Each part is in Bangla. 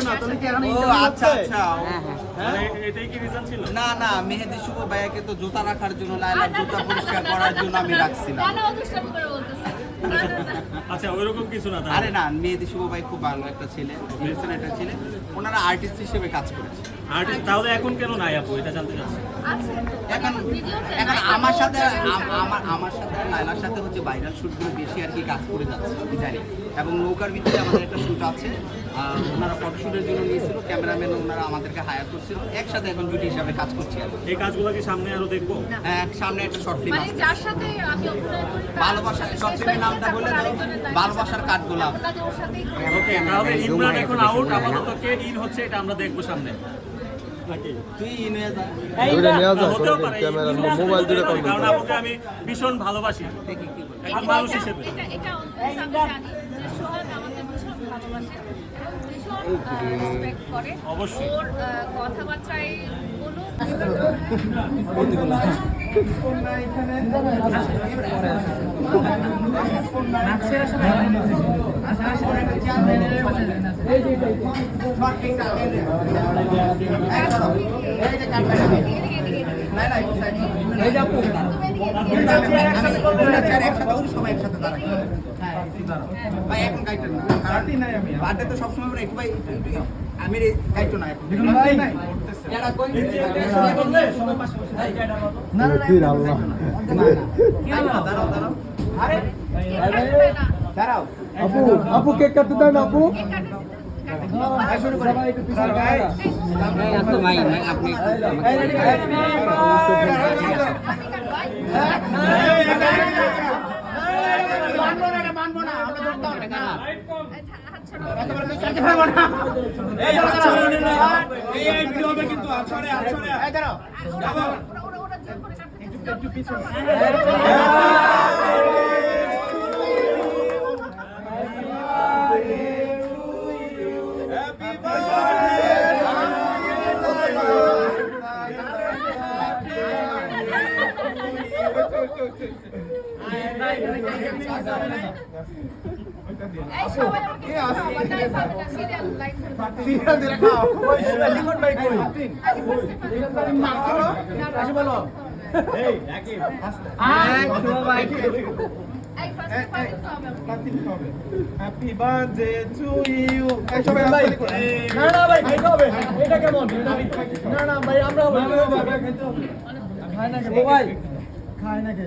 না তাহলে কি এখানে ও ইন্টারভিউ ও- এটাই কি রিজন ছিল? না না মেহেদি শুভ ভাইয়াকে তো জুতা রাখার জন্য লাইলার জুতা পরিষ্কার করার জন্য আমি রাখছিলাম। কেন দুষ্টামি করে বলতেছে না, না, না। আচ্ছা ওইরকম কিছু না আরে না মেহেদি শুভ ভাই খুব ভালো একটা ছেলে একটা ছেলে। ওনারা আর্টিস্ট হিসেবে কাজ করেছে। আর্টিস্ট তাহলে এখন কেন নাই আপু? এটা জানতে চাচ্ছি। এখন এখন আমার সাথে আমার আমার সাথে লাইলার সাথে হচ্ছে ভাইরাল শুটগুলো বেশি আর কি কাজ করে যাচ্ছে ইদানিং এবং নৌকার ভিতরে আমাদের একটা শুট আছে। ওনারা ফটোশুটের জন্য নিয়েছিল ক্যামেরাম্যান ওনারা আমাদেরকে হায়ার করছিল। একসাথে এখন জুটি হিসাবে কাজ করছি আর এই কাজগুলো কি সামনে আরও দেখব? হ্যাঁ, সামনে একটা শর্ট ফিল্ম মানে আছে। যার সাথে আমি অভিনয় করি তার ভালোবাসা শর্ট ফিল্মের নামটা বলে দাও ভালোবাসার কাঠগোলাপ। ওকে তাহলে ইমরান এখন আউট আপাতত কে ইন হচ্ছে এটা আমরা দেখব সামনে। দূরে নেওয়া যায় কোনো ক্যামেরা মোবাইল কারণ আপুকে আমি ভীষণ ভালোবাসি। মানুষ হিসেবে। এটা এটা always আমি জানি যে সোহাগ আমাকে ভীষণ ভালোবাসে এবং ভীষণ রেসপেক্ট করে। অবশ্যই। ওর আহ, কথাবার্তায় বলুক সবাই একসাথে ভাই এখন গাইতে না কারণ বার্থডে তো সবসময় একটু ভাই আমি না দাঁড়াও দাঁড়াও দাঁড়াও আপু আপু কেক কাটতে দেন আপু আপনি এই হ্যাপি বার্থডে টু ইউ সবাই না না ভাই খাইতে হবে এটা কেমন না না ভাই আমরা খায় না কে ভাই খায় না কে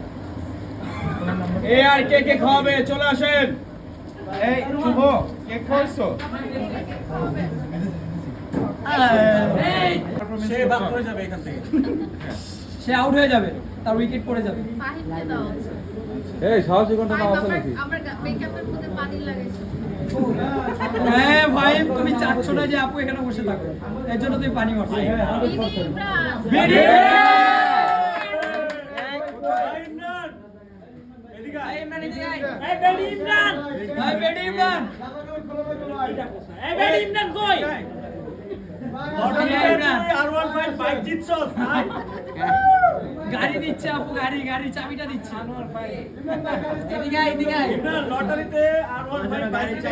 এ আর কে কে খাওয়াবে চলে আসেন। এই শুভ কে খাওয়াইছো? সে বাদ করে যাবে এখান থেকে। সে আউট হয়ে যাবে তার উইকেট পড়ে যাবে। এই সাহসী কোনটা নাও আছে নাকি? আমরা মেকআপের মধ্যে পানি লাগাইছি। হ্যাঁ ভাই তুমি চাচ্ছ না যে আপু এখানে বসে থাকো। এর জন্য তুমি পানি মারছো। বেডি ভাই বেডি ইমরান গাড়ি দিচ্ছে আপু গাড়ি গাড়ি চাবিটা দিচ্ছে। এদিকে আয়, এদিকে আয়। লটারিতে আর ওয়ান ফাইভ বাইক জিতে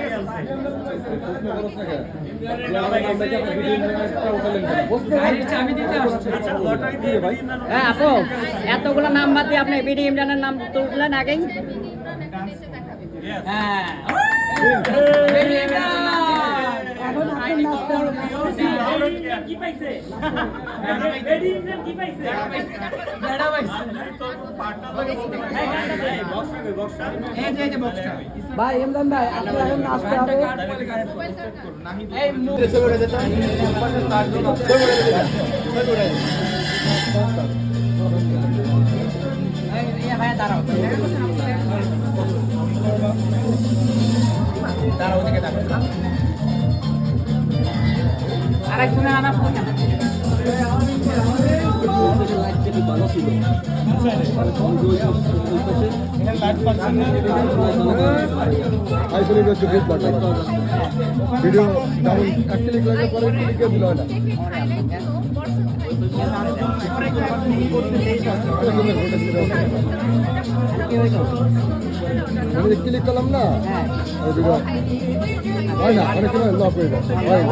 গাড়ির চাবি দিতে আসছে। আচ্ছা লটারিতে ভাই হ্যাঁ আপু এতগুলো নাম বাদ দিয়ে আপনি বিডি ইমরানের নাম তুললেন আগেই। হ্যাঁ বেডি ইমরান এখন আপনার নাচতে হবে পাইছে কি পাইছে ম্যাডাম আইছে। এই যে এই যে বক্সটা ভাই ইমরান ভাই আপনি এখন নাচতে হবে এই মুখ দাঁড়াও আরেকজনের আনা কেন? এখানে লাইট পাচ্ছেন না আইফোনের কাছে খুব লাগা ভিডিও যেমন এক ক্লিক পরে ক্লিকে দিল না বর্ষণ ক্লিক করলাম না হয় না অনেক সময় লক হয়ে যায় হয়